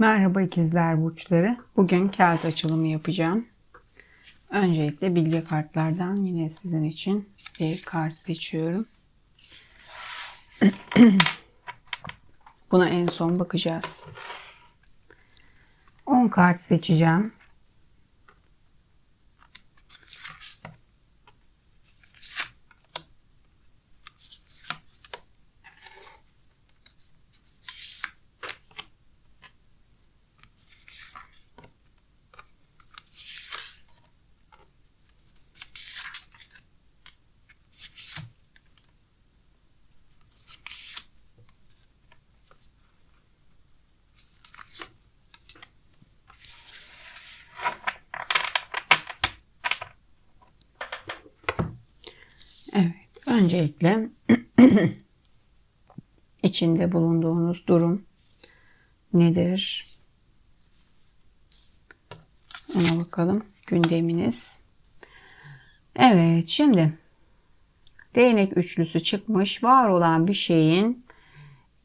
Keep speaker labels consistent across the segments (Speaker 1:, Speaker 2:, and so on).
Speaker 1: Merhaba ikizler burçları. Bugün kağıt açılımı yapacağım. Öncelikle bilgi kartlardan yine sizin için bir kart seçiyorum. Buna en son bakacağız. 10 kart seçeceğim. Evet, öncelikle içinde bulunduğunuz durum nedir? Ona bakalım. Gündeminiz. Evet, şimdi değnek üçlüsü çıkmış. Var olan bir şeyin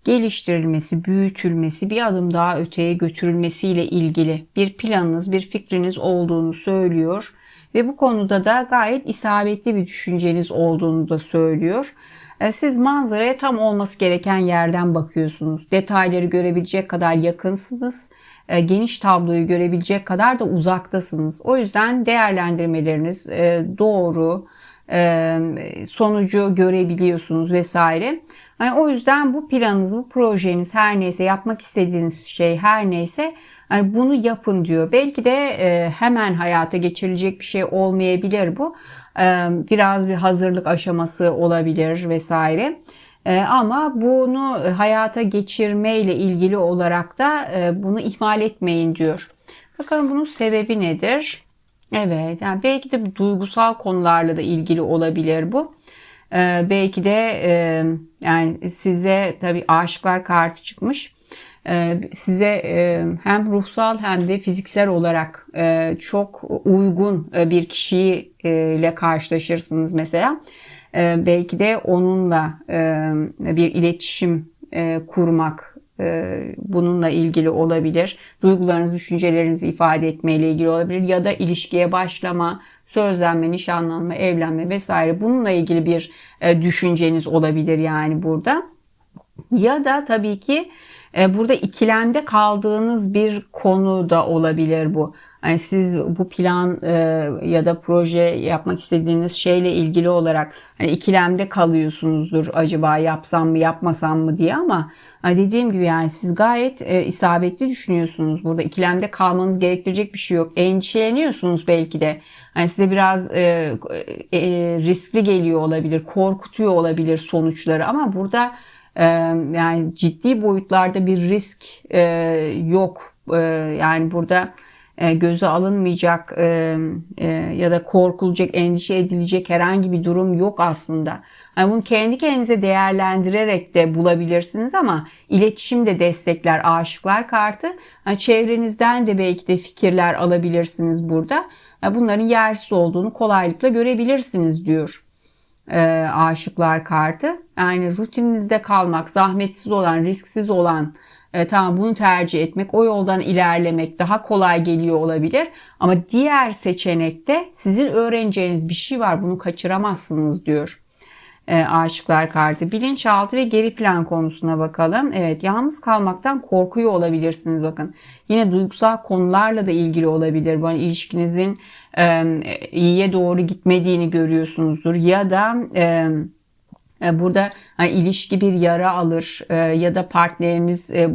Speaker 1: geliştirilmesi, büyütülmesi, bir adım daha öteye götürülmesiyle ilgili bir planınız, bir fikriniz olduğunu söylüyor ve bu konuda da gayet isabetli bir düşünceniz olduğunu da söylüyor. E, siz manzaraya tam olması gereken yerden bakıyorsunuz. Detayları görebilecek kadar yakınsınız. E, geniş tabloyu görebilecek kadar da uzaktasınız. O yüzden değerlendirmeleriniz e, doğru, sonucu görebiliyorsunuz vesaire. Yani o yüzden bu planınız, bu projeniz her neyse, yapmak istediğiniz şey her neyse yani bunu yapın diyor. Belki de e, hemen hayata geçirilecek bir şey olmayabilir bu. E, biraz bir hazırlık aşaması olabilir vesaire. E, ama bunu hayata geçirmeyle ilgili olarak da e, bunu ihmal etmeyin diyor. Bakalım bunun sebebi nedir? Evet, yani belki de duygusal konularla da ilgili olabilir bu. Ee, belki de e, yani size tabii aşıklar kartı çıkmış. Ee, size e, hem ruhsal hem de fiziksel olarak e, çok uygun e, bir kişiyle karşılaşırsınız mesela. Belki de onunla bir iletişim kurmak bununla ilgili olabilir. Duygularınız, düşüncelerinizi ifade etmeyle ilgili olabilir ya da ilişkiye başlama, sözlenme, nişanlanma, evlenme vesaire bununla ilgili bir düşünceniz olabilir yani burada. Ya da tabii ki burada ikilemde kaldığınız bir konu da olabilir bu. Yani siz bu plan e, ya da proje yapmak istediğiniz şeyle ilgili olarak hani ikilemde kalıyorsunuzdur. Acaba yapsam mı yapmasam mı diye ama dediğim gibi yani siz gayet e, isabetli düşünüyorsunuz. Burada ikilemde kalmanız gerektirecek bir şey yok. Endişeleniyorsunuz belki de. Yani size biraz e, e, riskli geliyor olabilir, korkutuyor olabilir sonuçları ama burada yani ciddi boyutlarda bir risk yok. Yani burada göze alınmayacak ya da korkulacak, endişe edilecek herhangi bir durum yok aslında. Yani bunu kendi kendinize değerlendirerek de bulabilirsiniz ama iletişim de destekler aşıklar kartı. Yani çevrenizden de belki de fikirler alabilirsiniz burada. Yani bunların yersiz olduğunu kolaylıkla görebilirsiniz diyor e, aşıklar kartı. Yani rutininizde kalmak, zahmetsiz olan, risksiz olan, e, tamam bunu tercih etmek, o yoldan ilerlemek daha kolay geliyor olabilir. Ama diğer seçenekte sizin öğreneceğiniz bir şey var, bunu kaçıramazsınız diyor e, aşıklar kartı. Bilinçaltı ve geri plan konusuna bakalım. Evet yalnız kalmaktan korkuyor olabilirsiniz bakın. Yine duygusal konularla da ilgili olabilir. Bu hani ilişkinizin iyiye doğru gitmediğini görüyorsunuzdur. Ya da e, burada ilişki bir yara alır e, ya da partneriniz e,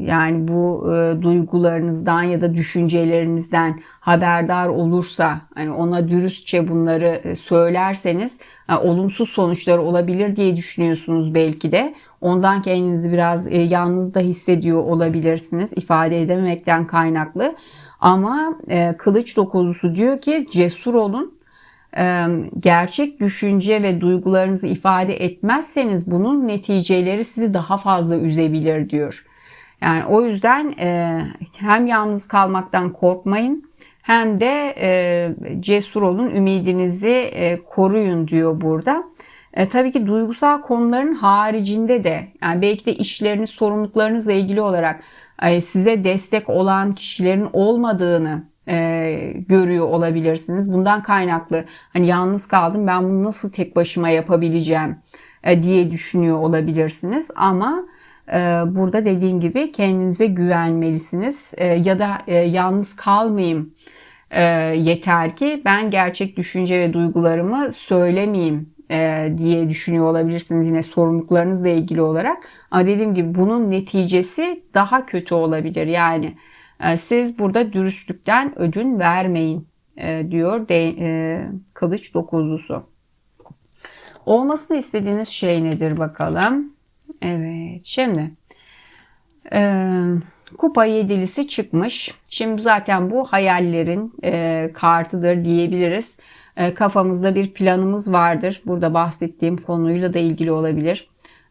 Speaker 1: yani bu duygularınızdan ya da düşüncelerinizden haberdar olursa hani ona dürüstçe bunları söylerseniz olumsuz sonuçları olabilir diye düşünüyorsunuz belki de. Ondan kendinizi biraz yalnız da hissediyor olabilirsiniz ifade edememekten kaynaklı. Ama e, kılıç dokuzusu diyor ki cesur olun. E, gerçek düşünce ve duygularınızı ifade etmezseniz bunun neticeleri sizi daha fazla üzebilir diyor. Yani o yüzden e, hem yalnız kalmaktan korkmayın hem de e, cesur olun, ümidinizi e, koruyun diyor burada. E, tabii ki duygusal konuların haricinde de yani belki de işleriniz, sorumluluklarınızla ilgili olarak size destek olan kişilerin olmadığını e, görüyor olabilirsiniz. Bundan kaynaklı hani yalnız kaldım ben bunu nasıl tek başıma yapabileceğim e, diye düşünüyor olabilirsiniz. Ama e, burada dediğim gibi kendinize güvenmelisiniz e, ya da e, yalnız kalmayayım e, yeter ki ben gerçek düşünce ve duygularımı söylemeyeyim e, diye düşünüyor olabilirsiniz yine sorumluluklarınızla ilgili olarak. Ama dediğim gibi bunun neticesi daha kötü olabilir. Yani e, siz burada dürüstlükten ödün vermeyin e, diyor de, e, kılıç dokuzlusu. Olmasını istediğiniz şey nedir bakalım. Evet şimdi e, kupa yedilisi çıkmış. Şimdi zaten bu hayallerin e, kartıdır diyebiliriz. E, kafamızda bir planımız vardır. Burada bahsettiğim konuyla da ilgili olabilir.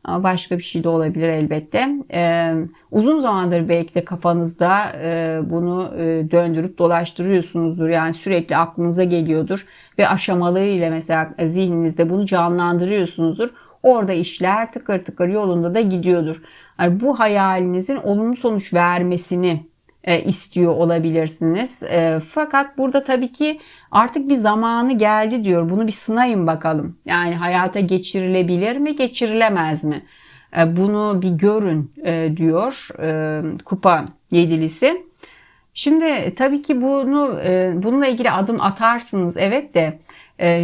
Speaker 1: Başka bir şey de olabilir elbette. Ee, uzun zamandır belki de kafanızda e, bunu e, döndürüp dolaştırıyorsunuzdur. Yani sürekli aklınıza geliyordur ve aşamalarıyla mesela zihninizde bunu canlandırıyorsunuzdur. Orada işler tıkır tıkır yolunda da gidiyordur. Yani bu hayalinizin olumlu sonuç vermesini e, istiyor olabilirsiniz. E, fakat burada tabii ki artık bir zamanı geldi diyor. Bunu bir sınayın bakalım. Yani hayata geçirilebilir mi, geçirilemez mi? E, bunu bir görün diyor kupa yedilisi. Şimdi tabii ki bunu bununla ilgili adım atarsınız evet de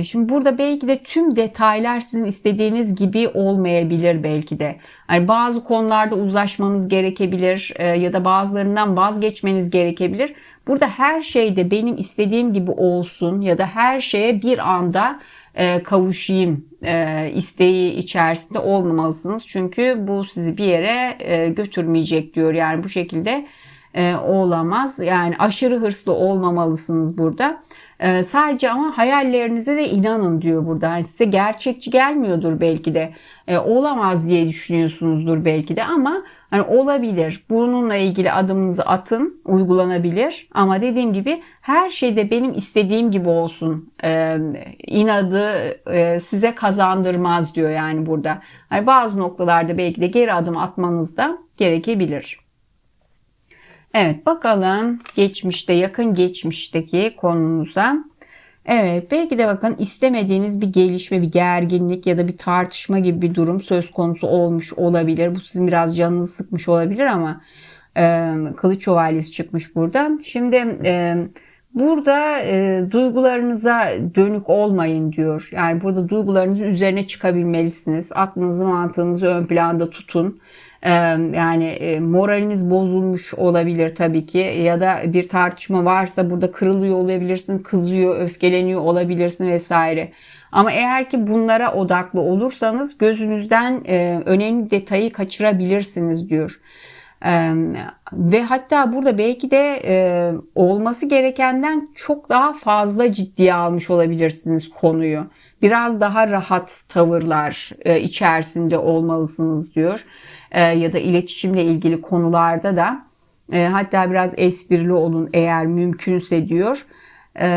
Speaker 1: şimdi burada belki de tüm detaylar sizin istediğiniz gibi olmayabilir belki de. Yani bazı konularda uzlaşmanız gerekebilir e, ya da bazılarından vazgeçmeniz gerekebilir. Burada her şeyde benim istediğim gibi olsun ya da her şeye bir anda e, kavuşayım e, isteği içerisinde olmamalısınız. Çünkü bu sizi bir yere götürmeyecek diyor. Yani bu şekilde olamaz. Yani aşırı hırslı olmamalısınız burada. Ee, sadece ama hayallerinize de inanın diyor burada. Yani size gerçekçi gelmiyordur belki de. Ee, olamaz diye düşünüyorsunuzdur belki de ama hani olabilir. Bununla ilgili adımınızı atın, uygulanabilir. Ama dediğim gibi her şeyde benim istediğim gibi olsun. Ee, inadı e, size kazandırmaz diyor yani burada. Hani bazı noktalarda belki de geri adım atmanız da gerekebilir. Evet bakalım geçmişte yakın geçmişteki konumuza. Evet belki de bakın istemediğiniz bir gelişme, bir gerginlik ya da bir tartışma gibi bir durum söz konusu olmuş olabilir. Bu sizin biraz canınızı sıkmış olabilir ama e, kılıç şövalyesi çıkmış burada. Şimdi e, burada e, duygularınıza dönük olmayın diyor. Yani burada duygularınızın üzerine çıkabilmelisiniz. Aklınızı mantığınızı ön planda tutun yani moraliniz bozulmuş olabilir tabii ki ya da bir tartışma varsa burada kırılıyor olabilirsin, kızıyor, öfkeleniyor olabilirsin vesaire. Ama eğer ki bunlara odaklı olursanız gözünüzden önemli detayı kaçırabilirsiniz diyor. Ve hatta burada belki de olması gerekenden çok daha fazla ciddiye almış olabilirsiniz konuyu. Biraz daha rahat tavırlar içerisinde olmalısınız diyor. E, ya da iletişimle ilgili konularda da e, hatta biraz esprili olun eğer mümkünse diyor. E,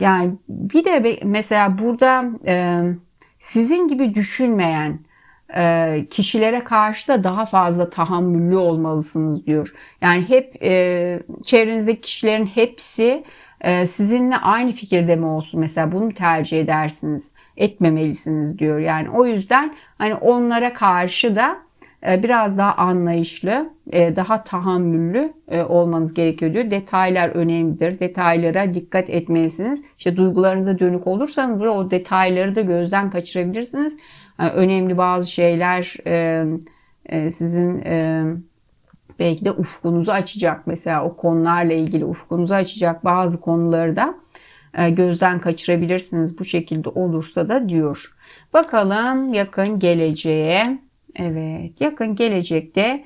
Speaker 1: yani bir de mesela burada sizin gibi düşünmeyen kişilere karşı da daha fazla tahammüllü olmalısınız diyor. Yani hep çevrenizdeki kişilerin hepsi sizinle aynı fikirde mi olsun mesela bunu tercih edersiniz etmemelisiniz diyor yani o yüzden hani onlara karşı da e, biraz daha anlayışlı, e, daha tahammüllü e, olmanız gerekiyor diyor. Detaylar önemlidir. Detaylara dikkat etmelisiniz. İşte duygularınıza dönük olursanız o detayları da gözden kaçırabilirsiniz. Önemli bazı şeyler sizin belki de ufkunuzu açacak. Mesela o konularla ilgili ufkunuzu açacak bazı konuları da gözden kaçırabilirsiniz bu şekilde olursa da diyor. Bakalım yakın geleceğe Evet, yakın gelecekte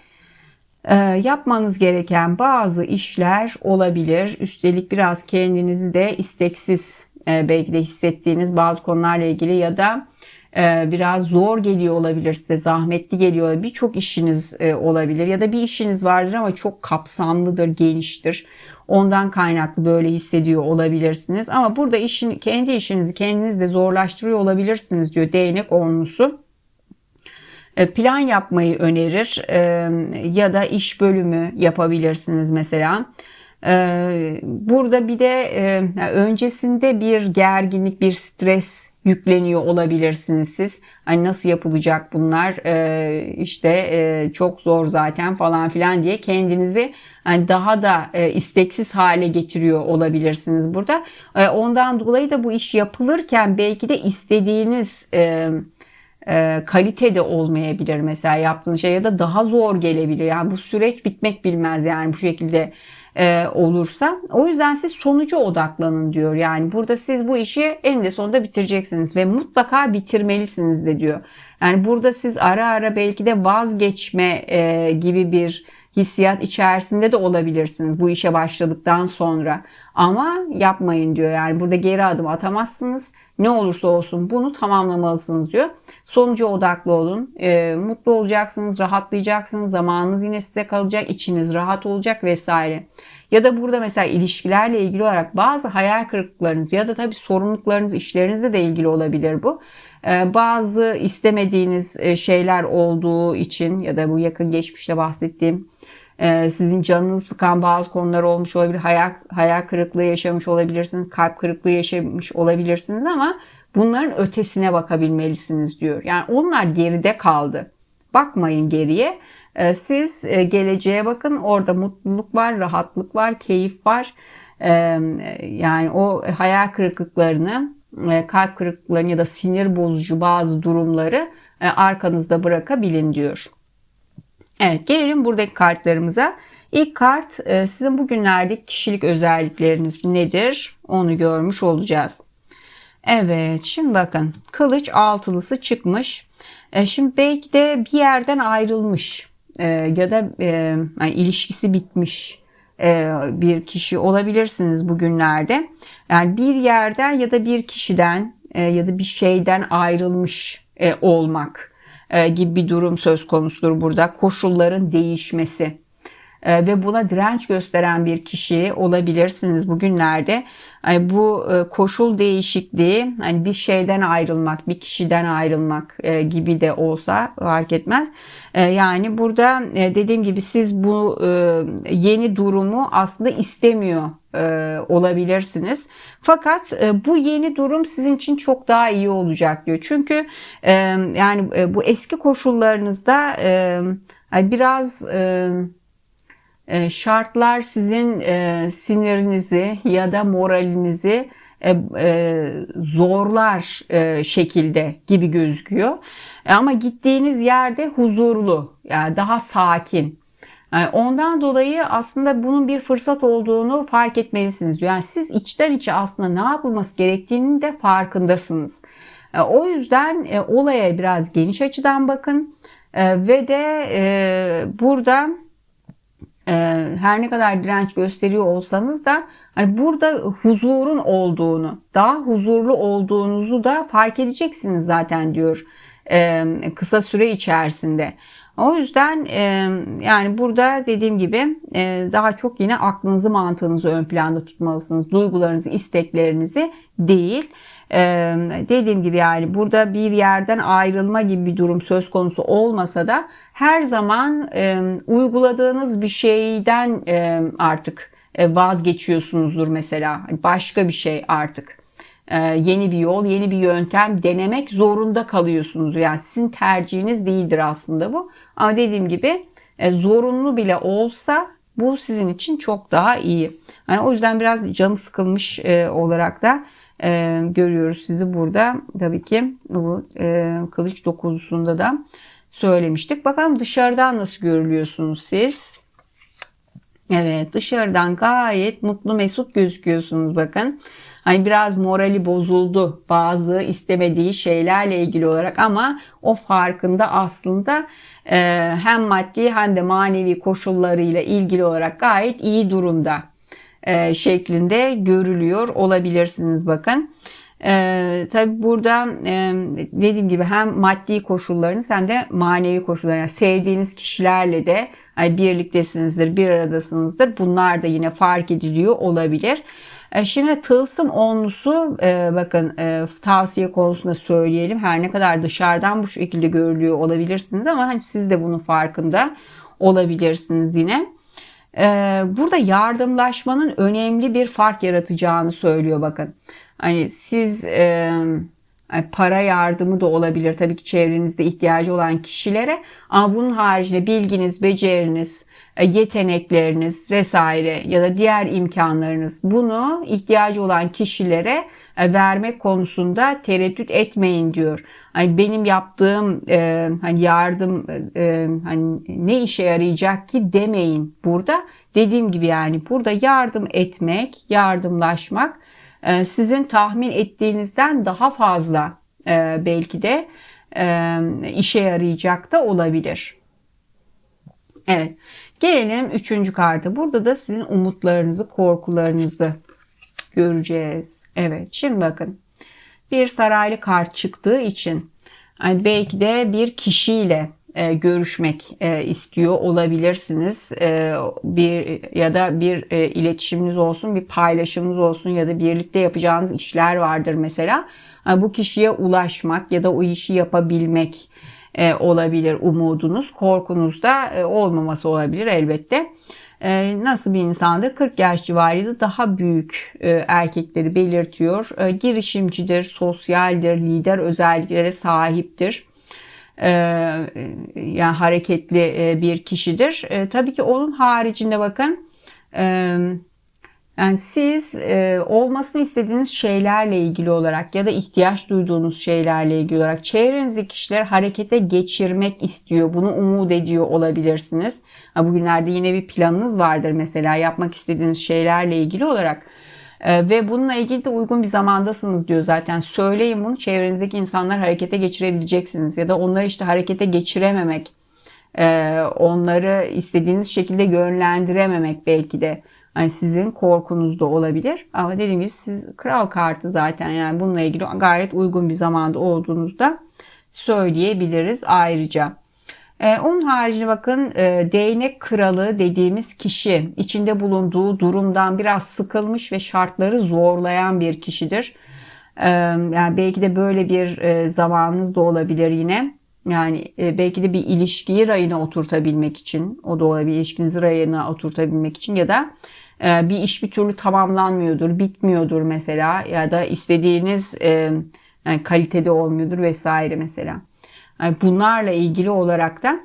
Speaker 1: e, yapmanız gereken bazı işler olabilir. Üstelik biraz kendinizi de isteksiz e, belki de hissettiğiniz bazı konularla ilgili ya da e, biraz zor geliyor olabilir size, zahmetli geliyor. Birçok işiniz e, olabilir ya da bir işiniz vardır ama çok kapsamlıdır, geniştir. Ondan kaynaklı böyle hissediyor olabilirsiniz. Ama burada işin kendi işinizi kendiniz de zorlaştırıyor olabilirsiniz diyor değnek onlusu e, plan yapmayı önerir e, ya da iş bölümü yapabilirsiniz mesela. E, burada bir de öncesinde bir gerginlik, bir stres yükleniyor olabilirsiniz siz. Hani nasıl yapılacak bunlar işte çok zor zaten falan filan diye kendinizi yani daha da isteksiz hale getiriyor olabilirsiniz burada. Ondan dolayı da bu iş yapılırken belki de istediğiniz e, kalitede olmayabilir mesela yaptığınız şey ya da daha zor gelebilir. Yani bu süreç bitmek bilmez yani bu şekilde e, olursa. O yüzden siz sonuca odaklanın diyor. Yani burada siz bu işi eninde sonunda bitireceksiniz ve mutlaka bitirmelisiniz de diyor. Yani burada siz ara ara belki de vazgeçme e, gibi bir hissiyat içerisinde de olabilirsiniz bu işe başladıktan sonra. Ama yapmayın diyor. Yani burada geri adım atamazsınız. Ne olursa olsun bunu tamamlamalısınız diyor. Sonuca odaklı olun. E, mutlu olacaksınız, rahatlayacaksınız. Zamanınız yine size kalacak, içiniz rahat olacak vesaire. Ya da burada mesela ilişkilerle ilgili olarak bazı hayal kırıklıklarınız ya da tabii sorumluluklarınız işlerinizle de ilgili olabilir bu. Ee, bazı istemediğiniz e, şeyler olduğu için ya da bu yakın geçmişte bahsettiğim e, sizin canınızı sıkan bazı konular olmuş olabilir. Hayal, hayal kırıklığı yaşamış olabilirsiniz. Kalp kırıklığı yaşamış olabilirsiniz ama bunların ötesine bakabilmelisiniz diyor. Yani onlar geride kaldı. Bakmayın geriye. Ee, siz e, geleceğe bakın. Orada mutluluk var, rahatlık var, keyif var. Ee, yani o hayal kırıklıklarını, e, kalp kırıklıklarını ya da sinir bozucu bazı durumları e, arkanızda bırakabilin diyor. Evet gelelim buradaki kartlarımıza. İlk kart sizin bugünlerdeki kişilik özellikleriniz nedir? Onu görmüş olacağız. Evet şimdi bakın kılıç altılısı çıkmış. Şimdi belki de bir yerden ayrılmış e, ya da e, yani ilişkisi bitmiş e, bir kişi olabilirsiniz bugünlerde. Yani bir yerden ya da bir kişiden e, ya da bir şeyden ayrılmış e, olmak e, gibi bir durum söz konusudur burada. Koşulların değişmesi e, ve buna direnç gösteren bir kişi olabilirsiniz bugünlerde. Bu e, koşul değişikliği hani bir şeyden ayrılmak, bir kişiden ayrılmak e, gibi de olsa fark etmez. Yani burada dediğim gibi siz bu yeni durumu aslında istemiyor olabilirsiniz. Fakat bu yeni durum sizin için çok daha iyi olacak diyor. Çünkü yani bu eski koşullarınızda biraz e, şartlar sizin e, sinirinizi ya da moralinizi e, zorlar şekilde gibi gözüküyor. Ama gittiğiniz yerde huzurlu, yani daha sakin. Yani ondan dolayı aslında bunun bir fırsat olduğunu fark etmelisiniz. Yani siz içten içe aslında ne yapılması gerektiğini de farkındasınız. O yüzden olaya biraz geniş açıdan bakın ve de burada ee, her ne kadar direnç gösteriyor olsanız da hani burada huzurun olduğunu, daha huzurlu olduğunuzu da fark edeceksiniz zaten diyor e, kısa süre içerisinde. O yüzden e, yani burada dediğim gibi e, daha çok yine aklınızı mantığınızı ön planda tutmalısınız. Duygularınızı, isteklerinizi değil. Ee, dediğim gibi yani burada bir yerden ayrılma gibi bir durum söz konusu olmasa da her zaman e, uyguladığınız bir şeyden e, artık vazgeçiyorsunuzdur mesela. Başka bir şey artık. E, yeni bir yol, yeni bir yöntem denemek zorunda kalıyorsunuz. Yani sizin tercihiniz değildir aslında bu. Ama dediğim gibi e, zorunlu bile olsa bu sizin için çok daha iyi. Yani o yüzden biraz canı sıkılmış e, olarak da görüyoruz sizi burada. Tabii ki bu kılıç dokuzusunda da söylemiştik. Bakalım dışarıdan nasıl görülüyorsunuz siz? Evet dışarıdan gayet mutlu mesut gözüküyorsunuz bakın. Hani biraz morali bozuldu bazı istemediği şeylerle ilgili olarak ama o farkında aslında e, hem maddi hem de manevi koşullarıyla ilgili olarak gayet iyi durumda e, şeklinde görülüyor olabilirsiniz bakın. Ee, tabii burada e, dediğim gibi hem maddi koşullarınız hem de manevi koşullar. Yani sevdiğiniz kişilerle de yani birliktesinizdir, bir aradasınızdır. Bunlar da yine fark ediliyor olabilir. E, şimdi tılsım onlusu e, bakın e, tavsiye konusunda söyleyelim. Her ne kadar dışarıdan bu şekilde görülüyor olabilirsiniz ama hani siz de bunun farkında olabilirsiniz yine. Burada yardımlaşmanın önemli bir fark yaratacağını söylüyor bakın. Hani siz para yardımı da olabilir tabii ki çevrenizde ihtiyacı olan kişilere ama bunun haricinde bilginiz, beceriniz, yetenekleriniz vesaire ya da diğer imkanlarınız bunu ihtiyacı olan kişilere e, vermek konusunda tereddüt etmeyin diyor. Hani benim yaptığım e, hani yardım e, hani ne işe yarayacak ki demeyin burada. Dediğim gibi yani burada yardım etmek, yardımlaşmak e, sizin tahmin ettiğinizden daha fazla e, belki de e, işe yarayacak da olabilir. Evet. Gelelim üçüncü karta. Burada da sizin umutlarınızı, korkularınızı göreceğiz. Evet. Şimdi bakın. Bir saraylı kart çıktığı için yani belki de bir kişiyle e, görüşmek e, istiyor olabilirsiniz. E, bir ya da bir e, iletişiminiz olsun, bir paylaşımınız olsun ya da birlikte yapacağınız işler vardır mesela. Yani bu kişiye ulaşmak ya da o işi yapabilmek e, olabilir umudunuz. Korkunuz da e, olmaması olabilir elbette. E, nasıl bir insandır? 40 yaş civarıydı daha büyük e, erkekleri belirtiyor. E, girişimcidir, sosyaldir, lider özelliklere sahiptir e, yani hareketli e, bir kişidir. E, tabii ki onun haricinde bakın yani siz e, olmasını istediğiniz şeylerle ilgili olarak ya da ihtiyaç duyduğunuz şeylerle ilgili olarak çevrenizdeki kişiler harekete geçirmek istiyor. Bunu umut ediyor olabilirsiniz. Bugünlerde yine bir planınız vardır mesela yapmak istediğiniz şeylerle ilgili olarak. Ee, ve bununla ilgili de uygun bir zamandasınız diyor zaten. Söyleyin bunu çevrenizdeki insanlar harekete geçirebileceksiniz ya da onları işte harekete geçirememek, e, onları istediğiniz şekilde yönlendirememek belki de hani sizin korkunuz da olabilir. Ama dediğim gibi siz kral kartı zaten yani bununla ilgili gayet uygun bir zamanda olduğunuzda söyleyebiliriz ayrıca. Ee, onun haricinde bakın e, değnek kralı dediğimiz kişi içinde bulunduğu durumdan biraz sıkılmış ve şartları zorlayan bir kişidir. Ee, yani belki de böyle bir e, zamanınız da olabilir yine. Yani e, belki de bir ilişkiyi rayına oturtabilmek için, o da olabilir ilişkinizi rayına oturtabilmek için ya da bir iş bir türlü tamamlanmıyordur, bitmiyordur mesela ya da istediğiniz e, yani kalitede olmuyordur vesaire mesela. Yani bunlarla ilgili olarak da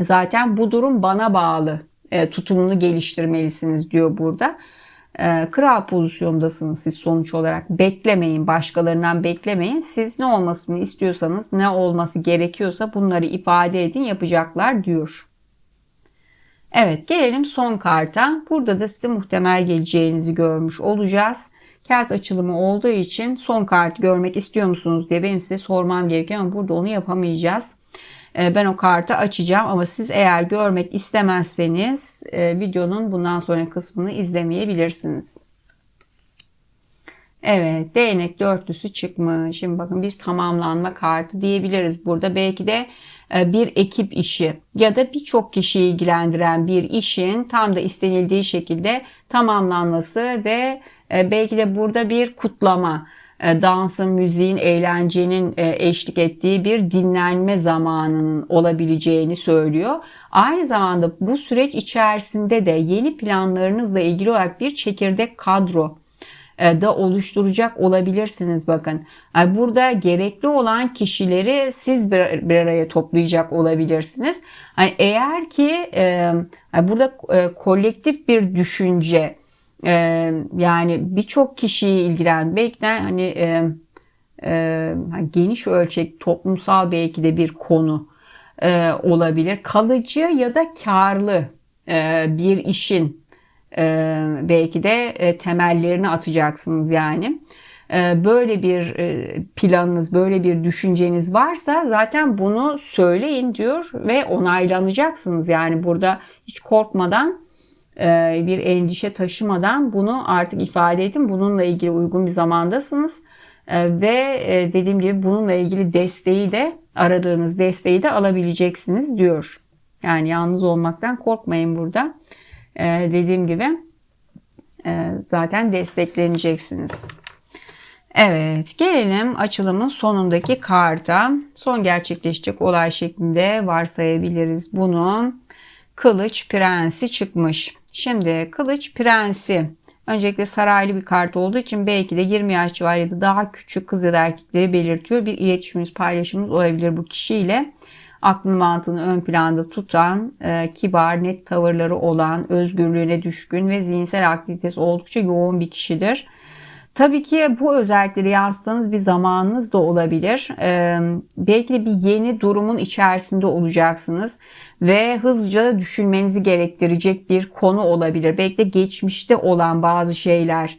Speaker 1: zaten bu durum bana bağlı e, tutumunu geliştirmelisiniz diyor burada. Kral pozisyondasınız siz sonuç olarak. Beklemeyin, başkalarından beklemeyin. Siz ne olmasını istiyorsanız, ne olması gerekiyorsa bunları ifade edin, yapacaklar diyor. Evet, gelelim son karta. Burada da size muhtemel geleceğinizi görmüş olacağız kağıt açılımı olduğu için son kartı görmek istiyor musunuz diye benim size sormam gerekiyor ama burada onu yapamayacağız. Ee, ben o kartı açacağım ama siz eğer görmek istemezseniz e, videonun bundan sonra kısmını izlemeyebilirsiniz. Evet değnek dörtlüsü çıkmış. Şimdi bakın bir tamamlanma kartı diyebiliriz burada. Belki de e, bir ekip işi ya da birçok kişiyi ilgilendiren bir işin tam da istenildiği şekilde tamamlanması ve e, belki de burada bir kutlama, e, dansın, müziğin, eğlencenin eşlik ettiği bir dinlenme zamanının olabileceğini söylüyor. Aynı zamanda bu süreç içerisinde de yeni planlarınızla ilgili olarak bir çekirdek kadro da oluşturacak olabilirsiniz bakın. Burada gerekli olan kişileri siz bir, araya toplayacak olabilirsiniz. Eğer ki e, burada e, kolektif bir düşünce, yani birçok kişiyi ilgilen belki de hani e, e, geniş ölçek toplumsal belki de bir konu e, olabilir. Kalıcı ya da karlı e, bir işin e, belki de e, temellerini atacaksınız yani. E, böyle bir e, planınız, böyle bir düşünceniz varsa zaten bunu söyleyin diyor ve onaylanacaksınız. Yani burada hiç korkmadan e, bir endişe taşımadan bunu artık ifade edin. Bununla ilgili uygun bir zamandasınız. E, ve e, dediğim gibi bununla ilgili desteği de aradığınız desteği de alabileceksiniz diyor. Yani yalnız olmaktan korkmayın burada. E, dediğim gibi e, zaten destekleneceksiniz. Evet gelelim açılımın sonundaki karta. Son gerçekleşecek olay şeklinde varsayabiliriz bunu. Kılıç Prensi çıkmış. Şimdi Kılıç Prensi öncelikle saraylı bir kart olduğu için belki de 20 yaş civarı ya da daha küçük kız ya da erkekleri belirtiyor. Bir iletişimimiz, paylaşımımız olabilir bu kişiyle. Aklını mantığını ön planda tutan, e, kibar, net tavırları olan, özgürlüğüne düşkün ve zihinsel aktivitesi oldukça yoğun bir kişidir. Tabii ki bu özellikleri yansıttığınız bir zamanınız da olabilir. Ee, belki de bir yeni durumun içerisinde olacaksınız ve hızlıca düşünmenizi gerektirecek bir konu olabilir. Belki de geçmişte olan bazı şeyler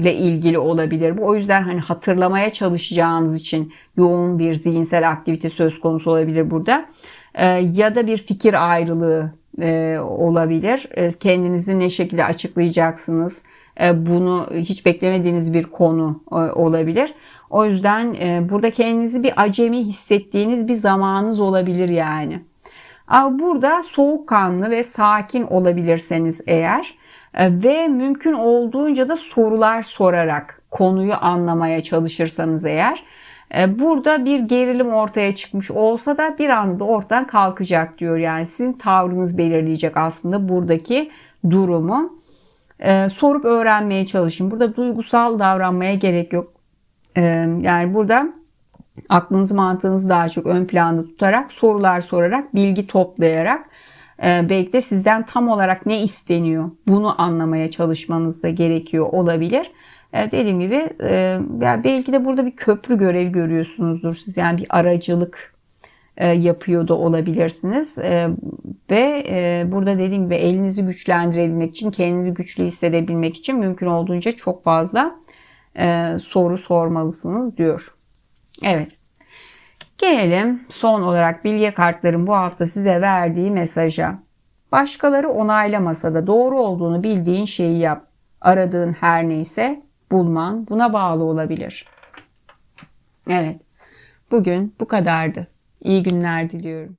Speaker 1: ile ilgili olabilir. Bu o yüzden hani hatırlamaya çalışacağınız için yoğun bir zihinsel aktivite söz konusu olabilir burada. Ya da bir fikir ayrılığı olabilir. Kendinizi ne şekilde açıklayacaksınız? Bunu hiç beklemediğiniz bir konu e, olabilir. O yüzden burada kendinizi bir acemi hissettiğiniz bir zamanınız olabilir yani. Burada soğukkanlı ve sakin olabilirseniz eğer ve mümkün olduğunca da sorular sorarak konuyu anlamaya çalışırsanız eğer burada bir gerilim ortaya çıkmış olsa da bir anda ortadan kalkacak diyor. Yani sizin tavrınız belirleyecek aslında buradaki durumu e, sorup öğrenmeye çalışın. Burada duygusal davranmaya gerek yok. E, yani burada aklınızı mantığınızı daha çok ön planda tutarak sorular sorarak bilgi toplayarak e, belki de sizden tam olarak ne isteniyor bunu anlamaya çalışmanız da gerekiyor olabilir. E, dediğim gibi e, belki de burada bir köprü görev görüyorsunuzdur siz yani bir aracılık e, yapıyor da olabilirsiniz. E, ve e, burada dediğim gibi elinizi güçlendirebilmek için, kendinizi güçlü hissedebilmek için mümkün olduğunca çok fazla soru sormalısınız diyor. Evet. Gelelim son olarak bilye kartların bu hafta size verdiği mesaja. Başkaları onaylamasa da doğru olduğunu bildiğin şeyi yap. Aradığın her neyse bulman buna bağlı olabilir. Evet. Bugün bu kadardı. İyi günler diliyorum.